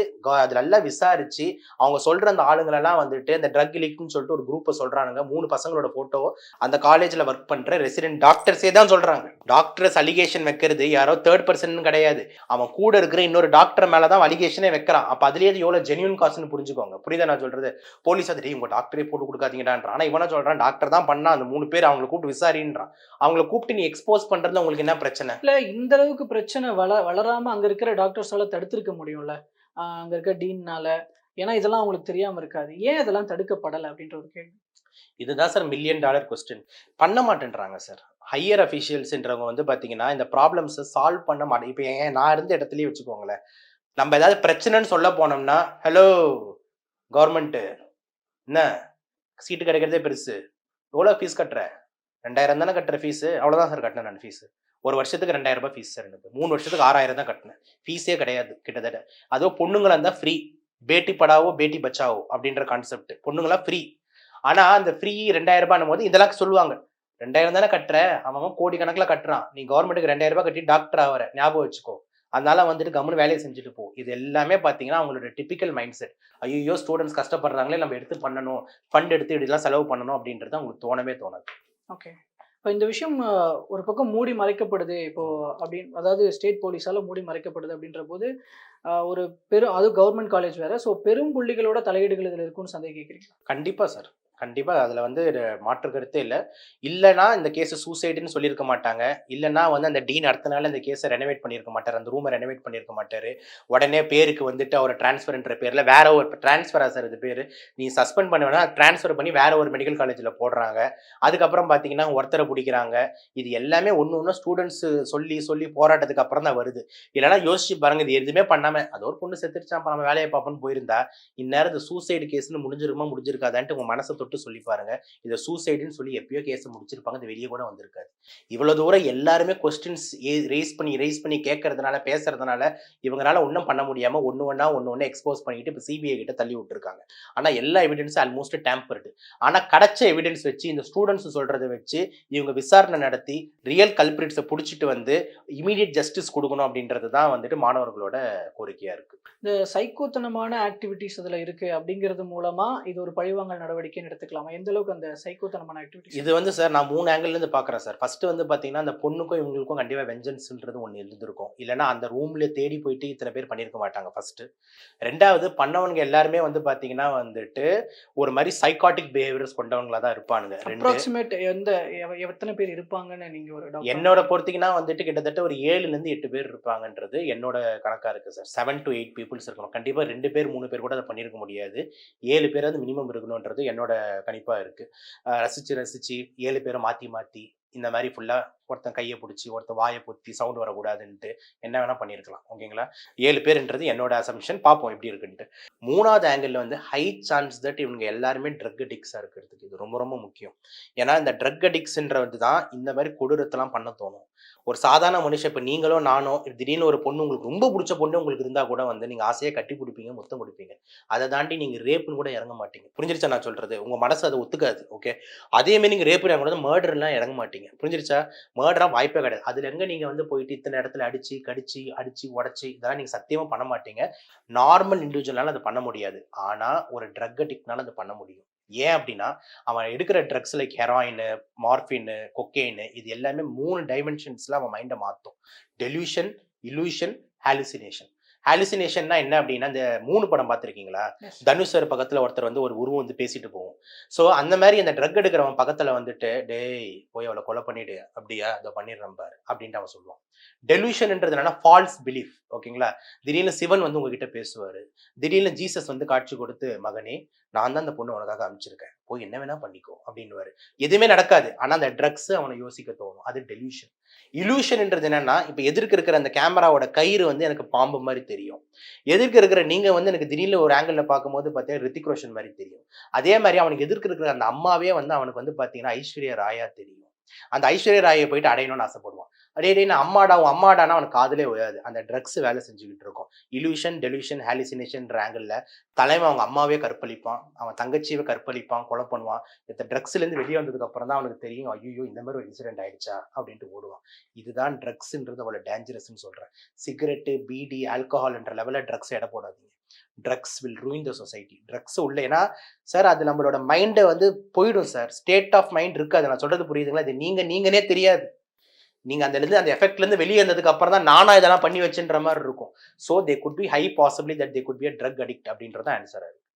அது நல்லா விசாரிச்சு அவங்க சொல்ற அந்த ஆளுங்களெல்லாம் வந்துட்டு இந்த ட்ரக் லீக்னு சொல்லிட்டு ஒரு குரூப்பை சொல்றானுங்க. மூணு பசங்களோட போட்டோ அந்த காலேஜ்ல ஒர்க் பண்ற ரெசிடென்ட் டாக்டர்ஸே தான் சொல்றாங்க. டாக்டர்ஸ் அலிகேஷன் வைக்கிறது யாரோ தேர்ட் பர்சன் கிடையாது. அவன் கூட இருக்கிற இன்னொரு டாக்டர் மேலதான் அலிகேஷனே வைக்கிறான். அப்ப அதுலயே எவ்வளவு ஜென்யூன் காசுன்னு புரிஞ்சுக்கோங்க. புரியுதா நான் சொல்றது? போலீஸ் அதிரி உங்க டாக்டரே போட்டு கொடுக்காதீங்கடான்றான். ஆனா இவனா சொல்றான் டாக்டர் தான் பண்ணா அந்த மூணு பேர் அவங்களை கூப்பிட்டு விசாரின்றான். அவங்கள கூப்பிட்டு நீ எக்ஸ்போஸ் பண்றது உங்களுக்கு என்ன பிரச்சனை? இல்ல இந்த அளவுக்கு பிரச்சனை வள வளராம அங்க இருக்கிற டாக்டர்ஸால தடுத்திருக்க முடியும்ல? அங்கே அங்க இருக்க டீன்னால ஏன்னா இதெல்லாம் அவங்களுக்கு தெரியாம இருக்காது. ஏன் இதெல்லாம் தடுக்கப்படலை அப்படின்ற ஒரு கேள்வி. இதுதான் சார் மில்லியன் டாலர் கொஸ்டின் பண்ண மாட்டேன்றாங்க சார் ஹையர் அஃபிஷியல்ஸ்ன்றவங்க வந்து பார்த்தீங்கன்னா இந்த ப்ராப்ளம்ஸை சால்வ் பண்ண மாட்டேன் இப்போ ஏன் நான் இருந்த இடத்துலயே வச்சுக்கோங்களேன். நம்ம ஏதாவது பிரச்சனைன்னு சொல்ல போனோம்னா ஹலோ கவர்மெண்ட்டு என்ன? சீட்டு கிடைக்கிறதே பெருசு. எவ்வளோ ஃபீஸ் கட்டுற? ரெண்டாயிரம் தானே கட்டுற ஃபீஸு அவ்வளோதான் சார் கட்டினேன் நான் ஃபீஸு ஒரு வருஷத்துக்கு ரெண்டாயிரம் ரூபாய் ஃபீஸ் சார் எனக்கு. மூணு வருஷத்துக்கு ஆறாயிரம் தான் கட்டினேன். ஃபீஸே கிடையாது கிட்டத்தட்ட. அதுவும் பொண்ணுங்களா இருந்தால் ஃப்ரீ பேட்டி படாவோ பேட்டி பச்சாவோ அப்படின்ற கான்செப்ட் பொண்ணுங்களா ஃப்ரீ ஆனால் அந்த ஃப்ரீ ரெண்டாயிரம் ரூபாய் போது இதெல்லாம் சொல்லுவாங்க. ரெண்டாயிரம் தானே கட்டுற? அவன் அவன் கோடி கணக்கில் கட்டுறான். நீ கவர்மெண்ட்டுக்கு ரெண்டாயிரம் ரூபாய் கட்டி டாக்டர் ஆகிற ஞாபகம் வச்சுக்கோ. அதனால வந்துட்டு கம்முன்னு வேலையை செஞ்சுட்டு போ. இது எல்லாமே பார்த்தீங்கன்னா அவங்களோட டிபிக்கல் மைண்ட் செட் ஐயோ ஸ்டூடெண்ட்ஸ் கஷ்டப்படுறாங்களே நம்ம எடுத்து பண்ணணும். ஃபண்ட் எடுத்து இப்படிலாம் செலவு பண்ணணும் அப்படின்றது அவங்களுக்கு தோணவே தோணாது. ஓகே இப்போ இந்த விஷயம் ஒரு பக்கம் மூடி மறைக்கப்படுது. இப்போ அப்படின்னு அதாவது ஸ்டேட் போலீஸால மூடி மறைக்கப்படுது அப்படின்ற போது ஒரு பெரும் அது கவர்மெண்ட் காலேஜ் வேற. ஸோ பெரும் புள்ளிகளோட தலையீடுகள் இதில் இருக்கும்னு சந்தேகிக்கிறீங்க கண்டிப்பாக கண்டிப்பா சார். கண்டிப்பாக அதில் வந்து மாற்று கருத்தே இல்லை. இல்லைன்னா இந்த கேஸை சூசைடுன்னு சொல்லியிருக்க மாட்டாங்க. இல்லைன்னா வந்து அந்த டீன் அடுத்த நாள் இந்த கேஸை ரெனோவேட் பண்ணியிருக்க மாட்டார். அந்த ரூமை ரெனோவேட் பண்ணியிருக்க மாட்டார். உடனே பேருக்கு வந்துட்டு அவர் டிரான்ஸ்ஃபர்ன்ற பேரில் வேற ஒரு டிரான்ஸ்ஃபரா சார் இது பேர். நீ சஸ்பெண்ட் பண்ண வேணா டிரான்ஸ்ஃபர் பண்ணி வேற ஒரு மெடிக்கல் காலேஜில் போடுறாங்க. அதுக்கப்புறம் பார்த்தீங்கன்னா ஒருத்தரை பிடிக்கிறாங்க. இது எல்லாமே ஒன்று ஒன்று ஸ்டூடெண்ட்ஸ் சொல்லி சொல்லி போராட்டத்துக்கு அப்புறம் தான் வருது. இல்லைன்னா யோசிச்சு பாருங்க இது எதுவுமே பண்ணாமல் அது ஒரு பொண்ணு செத்துருச்சான் அப்ப நம்ம வேலையை பார்ப்போம்னு போயிருந்தா இந்நேரம் இந்த சூசைடு கேஸ்னு முடிஞ்சிருக்குமா முடிஞ்சிருக்காதான்ட்டு உங்கள் மனசை தொட்டு சொல்லி பாருங்க. இதை சூசைடுன்னு சொல்லி எப்பயோ கேஸ் முடிச்சிருப்பாங்க. இது வெளியே கூட வந்திருக்காது. இவ்வளவு தூரம் எல்லாருமே கொஸ்டின்ஸ் ரேஸ் பண்ணி ரேஸ் பண்ணி கேட்கறதுனால பேசுறதுனால இவங்களால ஒன்றும் பண்ண முடியாம ஒன்று ஒன்றா ஒன்று ஒன்று எக்ஸ்போஸ் பண்ணிட்டு இப்போ சிபிஐ கிட்ட தள்ளி விட்டுருக்காங்க. ஆனா எல்லா எவிடன்ஸும் ஆல்மோஸ்ட் டேம்பர்டு ஆனா கிடைச்ச எவிடன்ஸ் வச்சு இந்த ஸ்டூடெண்ட்ஸ் சொல்றதை வச்சு இவங்க விசாரணை நடத்தி ரியல் கல்பிரிட்ஸை பிடிச்சிட்டு வந்து இமீடியட் ஜஸ்டிஸ் கொடுக்கணும் அப்படின்றது தான் வந்துட்டு மாணவர்களோட கோரிக்கையா இருக்கு. இந்த சைக்கோத்தனமான ஆக்டிவிட்டிஸ் அதில் இருக்கு அப்படிங்கிறது மூலமா இது ஒரு பழிவாங்கல் நடவடிக்கை எடுத்துக்கலாமா. எந்த அளவுக்கு அந்த சைக்கோத்தனமான ஆக்டிவிட்டிஸ் இது வந்து சார் நான் மூணு இருந்து பார்க்குறேன் சார். ஃபர்ஸ்ட் வந்து பார்த்தீங்கன்னா அந்த பொண்ணுக்கும் இவங்களுக்கும் கண்டிப்பாக வெஞ்சன்ஸ்ன்றது ஒன்று இருந்திருக்கும். இல்லைன்னா அந்த ரூம்ல தேடி போயிட்டு இத்தனை பேர் பண்ணியிருக்க மாட்டாங்க ஃபர்ஸ்ட் ரெண்டாவது பண்ணவனுங்க எல்லாருமே வந்து பார்த்தீங்கன்னா வந்துட்டு ஒரு மாதிரி சைக்காட்டிக் பிஹேவியர்ஸ் கொண்டவங்களா தான் இருப்பானுங்க. அப்ராக்சிமேட் எந்த எத்தனை பேர் இருப்பாங்கன்னு நீங்க ஒரு என்னோட பொறுத்தீங்கன்னா வந்துட்டு கிட்டத்தட்ட ஒரு ஏழுல இருந்து எட்டு பேர் இருப்பாங்கன்றது என்னோட கணக்கா இருக்கு sir. Seven to eight peoples இருக்கணும். கண்டிப்பா ரெண்டு பேர் மூணு பேர் கூட அதை பண்ணியிருக்க முடியாது. ஏழு பேராவது மினிமம் இருக்கணுன்றது என்னோட கணிப்பா இருக்கு. ரசித்து ரசிச்சு ரசிச்சு ஏழு பேரை மாத்தி மாத்தி இந்த மாதிரி ஃபுல்லா ஒருத்தன் கையை பிடிச்சி ஒருத்தன் வாயை பொத்தி சவுண்ட் வரக்கூடாதுன்ட்டு என்ன வேணால் பண்ணியிருக்கலாம். ஓகேங்களா? ஏழு பேர்ன்றது என்னோட அசம்ஷன் பார்ப்போம் எப்படி இருக்குன்ட்டு. மூணாவது ஆங்கிளில் வந்து ஹை சான்ஸ் தட் இவங்க எல்லாருமே ட்ரக் அடிக்ஸாக இருக்கிறதுக்கு இது ரொம்ப ரொம்ப முக்கியம். ஏன்னா இந்த ட்ரக் அடிக்ஸ்ன்றது தான் இந்த மாதிரி கொடூரத்தெல்லாம் பண்ண தோணும். ஒரு சாதாரண மனுஷன் இப்போ நீங்களோ நானோ திடீர்னு ஒரு பொண்ணு உங்களுக்கு ரொம்ப பிடிச்ச பொண்ணு உங்களுக்கு இருந்தால் கூட வந்து நீங்கள் ஆசையாக கட்டி பிடிப்பீங்க முத்தம் கொடுப்பீங்க. அதை தாண்டி நீங்கள் ரேப்புன்னு கூட இறங்க மாட்டீங்க. புரிஞ்சிருச்சா நான் சொல்கிறது உங்கள் மனசு அதை ஒத்துக்காது ஓகே அதேமாரி நீங்கள் ரேப்பு இறங்க கூட மர்டர்லாம் இறங்க மாட்டீங்க. புரிஞ்சிருச்சா? மர்டராக வாய்ப்பே கிடையாது. அதுல எங்க நீங்கள் வந்து போயிட்டு இத்தனை இடத்துல அடிச்சு கடிச்சு அடிச்சு உடச்சி இதெல்லாம் நீங்கள் சத்தியமாக பண்ண மாட்டீங்க. நார்மல் இண்டிவிஜுவலால அது பண்ண முடியாது. ஆனால் ஒரு ட்ரக் அடிக்ட்னால அது பண்ண முடியும். ஏன் அப்படின்னா அவன் எடுக்கிற drugs like heroin morphine cocaine இது எல்லாமே மூணு டைமென்ஷன்ஸ்ல அவன் மைண்டை மாற்றும் டெலியூஷன் இலூஷன் ஹாலுசினேஷன் ஹாலுசினேஷன்னா என்ன அப்படின்னா இந்த மூணு படம் பார்த்துருக்கீங்களா. தனுஷ் சார் பக்கத்துல ஒருத்தர் வந்து ஒரு உருவம் வந்து பேசிட்டு போகும். ஸோ அந்த மாதிரி அந்த ட்ரக் எடுக்கிறவன் பக்கத்துல வந்துட்டு டேய் போய் அவளை கொலை பண்ணிடு அப்படியா? அதை பண்ணிடுறேன் பாரு அப்படின்ட்டு அவன் சொல்லுவான். டெலியூஷன்ன்றது என்னன்னா ஃபால்ஸ் பிலீஃப் ஓகேங்களா? திடீர்னு சிவன் வந்து உங்ககிட்ட பேசுவாரு. திடீர்னு ஜீசஸ் வந்து காட்சி கொடுத்து மகனே நான் தான் அந்த பொண்ணு உனக்காக அமைச்சிருக்கேன். போய் என்ன வேணா பண்ணிக்கோ அப்படின்னுவாரு. எதுவுமே நடக்காது. ஆனா அந்த ட்ரக்ஸ் அவனை யோசிக்க தோணும். அது டெலியூஷன் இலூஷன்ன்றது என்னன்னா இப்போ எதிர்க்க இருக்கிற அந்த கேமராவோட கயிறு வந்து எனக்கு பாம்பு மாதிரி தெரியும். எதிர்க்க இருக்கிற நீங்க வந்து எனக்கு திடீர்னு ஒரு ஆங்கிளில் பார்க்கும்போது பார்த்தீங்கன்னா ரித்திக் ரோஷன் மாதிரி தெரியும். அதே மாதிரி அவனுக்கு எதிர்க்க இருக்கிற அந்த அம்மாவே வந்து அவனுக்கு வந்து பார்த்தீங்கன்னா ஐஸ்வர்யா ராயா தெரியும். அந்த ஐஸ்வர்யா ராயை போயிட்டு அடையணும்னு ஆசைப்படுவான். அடே டே நான் அம்மாடா உன் அம்மாடானா அவனுக்கு காதலே உயாது அந்த ட்ரக்ஸ் வேலை செஞ்சுக்கிட்டு இருக்கும். இலூஷன் டெலியூஷன் ஹாலிசினேஷன் ஆங்கிளில் தலைமை அவங்க அம்மாவே கற்பழிப்பான். அவன் தங்கச்சியவே கற்பழிப்பான் கொலை பண்ணுவான். இந்த ட்ரக்ஸ்லேருந்து வெளியே வந்ததுக்கு அப்புறம் தான் அவனுக்கு தெரியும் ஐயோ இந்த மாதிரி ஒரு இன்சிடென்ட் ஆயிடுச்சா? அப்படின்ட்டு ஓடுவான். இதுதான் ட்ரக்ஸ்ன்றது அவ்வளோ டேஞ்சரஸ்ன்னு சொல்கிறேன் சிகரெட்டு பீடி ஆல்கஹால்ன்ற லெவலில் ட்ரக்ஸ் எடை போடாதீங்க. Drugs will ruin the society drugs உள்ள ஏன்னா சார் அது நம்மளோட மைண்டை வந்து போயிடும் சார் ஸ்டேட் ஆஃப் மைண்ட் இருக்காது. நான் சொல்றது புரியுதுங்களா? இது நீங்க நீங்கனே தெரியாது. நீங்க அந்த இருந்து அந்த எஃபெக்ட்லேருந்து வெளியே வந்ததுக்கு அப்புறம் தான் நானா இதெல்லாம் பண்ணி வச்சுன்ற மாதிரி இருக்கும். So they could be high possibly that they could be a drug addict அப்படின்றது ஆன்சர் ஓகே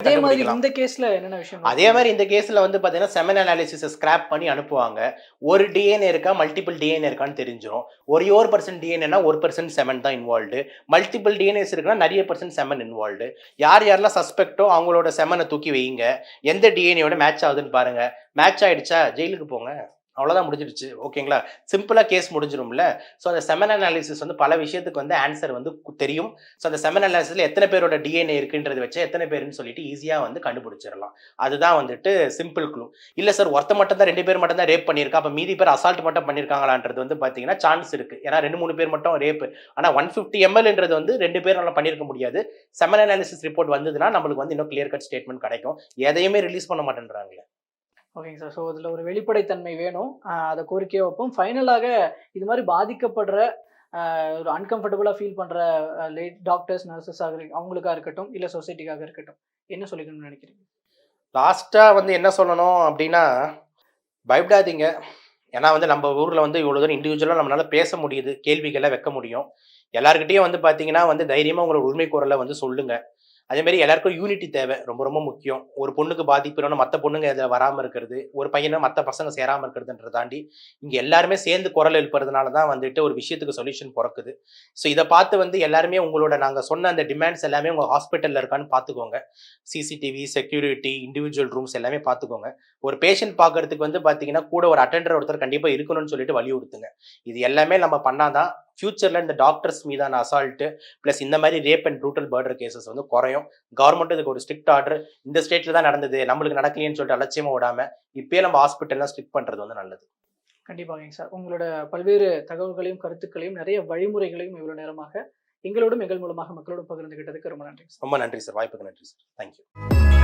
அதே மாதிரி. இந்த கேஸ்ல என்னென்ன விஷயம் அதே மாதிரி இந்த கேஸ்ல வந்து பாத்தீங்கன்னா செமன் அனாலிசிஸை ஸ்கிராப் பண்ணி அனுப்புவாங்க. ஒரு டிஎன்ஏ இருக்கா மல்டிபிள் டிஎன்ஏ இருக்கான்னு தெரிஞ்சிடும் ஒரே ஒரு பர்சன்ட் டிஎன்ஏனா ஒரு பர்சன்ட் செமன் தான் இன்வால்வ்டு மல்டிபிள் டிஎன்ஏஸ் இருக்குன்னா நிறைய பர்சன்ட் செமன் இன்வால்வ்டு யார் யாரெல்லாம் சஸ்பெக்டோ அவங்களோட செமனை தூக்கி வைங்க. எந்த டிஎன்ஏயோட மேட்ச் ஆகுதுன்னு பாருங்க. மேட்ச் ஆயிடுச்சா? ஜெயிலுக்கு போங்க. அவ்வளோதான் முடிஞ்சிடுச்சு. ஓகேங்களா சிம்பிளாக கேஸ் முடிஞ்சிடும்ல ஸோ அந்த செமன் அனாலிசிஸ் வந்து பல விஷயத்துக்கு வந்து ஆன்சர் வந்து தெரியும். ஸோ அந்த செமன் அனாலிசிஸில் எத்தனை பேரோட டிஎன்ஏ இருக்குன்றது வச்சு எத்தனை பேருன்னு சொல்லிட்டு ஈஸியாக வந்து கண்டுபிடிச்சிடலாம். அதுதான் வந்துட்டு சிம்பிள் க்ளூ இல்லை சார் ஒருத்த மட்டும் தான் ரெண்டு பேர் மட்டும் தான் ரேப் பண்ணியிருக்கா? அப்போ மீதி பேர் அசால்ட் மட்டும் பண்ணியிருக்காங்களான்றது வந்து பார்த்தீங்கன்னா சான்ஸ் இருக்குது ஏன்னா ரெண்டு மூணு பேர் மட்டும் ரேப் ஆனால் ஒன் ஃபிஃப்டி எம்எல்ன்றது வந்து ரெண்டு பேரால் பண்ணியிருக்க முடியாது. செமன் அனாலிசிஸ் ரிப்போர்ட் வந்ததுன்னா நம்மளுக்கு வந்து இன்னும் கிளியர் கட் ஸ்டேட்மெண்ட் கிடைக்கும். எதையுமே ரிலீஸ் பண்ண மாட்டேன்றாங்களே. ஓகேங்க சார் ஸோ அதில் ஒரு வெளிப்படைத்தன்மை வேணும். அதை கோரிக்கையை வைப்போம். ஃபைனலாக இது மாதிரி பாதிக்கப்படுற ஒரு அன்கம்ஃபர்டபுளாக ஃபீல் பண்ணுற லேட் டாக்டர்ஸ் நர்சஸ் ஆக அவங்களுக்காக இருக்கட்டும் இல்லை சொசைட்டிக்காக இருக்கட்டும் என்ன சொல்லிக்கணும்னு நினைக்கிறீங்க? லாஸ்ட்டாக வந்து என்ன சொல்லணும் அப்படின்னா பயப்படாதீங்க. ஏன்னா வந்து நம்ம ஊரில் வந்து இவ்வளோ தூரம் இண்டிவிஜுவலாக நம்மளால் பேச முடியுது கேள்விகளை வைக்க முடியும். எல்லாருக்கிட்டையும் வந்து பார்த்தீங்கன்னா வந்து தைரியமாக உங்களோட உரிமை குரலை வந்து சொல்லுங்கள் அதே மாதிரி எல்லாருக்கும் யூனிட்டி தேவை. ரொம்ப ரொம்ப முக்கியம். ஒரு பொண்ணுக்கு பாதிப்புனா மற்ற பொண்ணுங்க இதில் வராமல் இருக்கிறது ஒரு பையனை மற்ற பசங்க சேராமல் இருக்கிறதுன்ற தாண்டி இங்கே எல்லாருமே சேர்ந்து குரல் எழுப்புறதுனால தான் வந்துட்டு ஒரு விஷயத்துக்கு சொல்யூஷன் பிறக்குது. ஸோ இதை பார்த்து வந்து எல்லாருமே உங்களோட நாங்கள் சொன்ன அந்த டிமாண்ட்ஸ் எல்லாமே உங்கள் ஹாஸ்பிட்டலில் இருக்கான்னு பார்த்துக்கோங்க. சிசிடிவி செக்யூரிட்டி இண்டிவிஜுவல் ரூம்ஸ் எல்லாமே பார்த்துக்கோங்க. ஒரு பேஷண்ட் பார்க்கறதுக்கு வந்து பார்த்தீங்கன்னா கூட ஒரு அட்டெண்டர் ஒருத்தர் கண்டிப்பாக இருக்கணும்னு சொல்லிட்டு வலியுறுத்துங்க. இது எல்லாமே நம்ம பண்ணாதான் ஃபியூச்சரில் இந்த டாக்டர்ஸ் மீதான அசால்ட்டு ப்ளஸ் இந்த மாதிரி rape and brutal murder cases வந்து குறையும். கவர்மெண்ட் இதுக்கு ஒரு ஸ்ட்ரிக்ட் ஆர்டர் இந்த ஸ்டேட்டில் தான் நடந்தது. நம்மளுக்கு நடக்கலையேன்னு சொல்லிட்டு அலட்சியமாக விடாம இப்பயே நம்ம ஹாஸ்பிட்டல்லாம் ஸ்ட்ரிக்ட் பண்ணுறது வந்து நல்லது. கண்டிப்பாக சார். உங்களோட பல்வேறு தகவல்களையும் கருத்துக்களையும் நிறைய வழிமுறைகளையும் இவ்வளோ நேரமாக எங்களோடும் எங்கள் மூலமாக மக்களோடும் பகிர்ந்துகிட்டதுக்கு ரொம்ப நன்றி சார். ரொம்ப நன்றி சார். வாய்ப்புக்கு நன்றி சார். தேங்க்யூ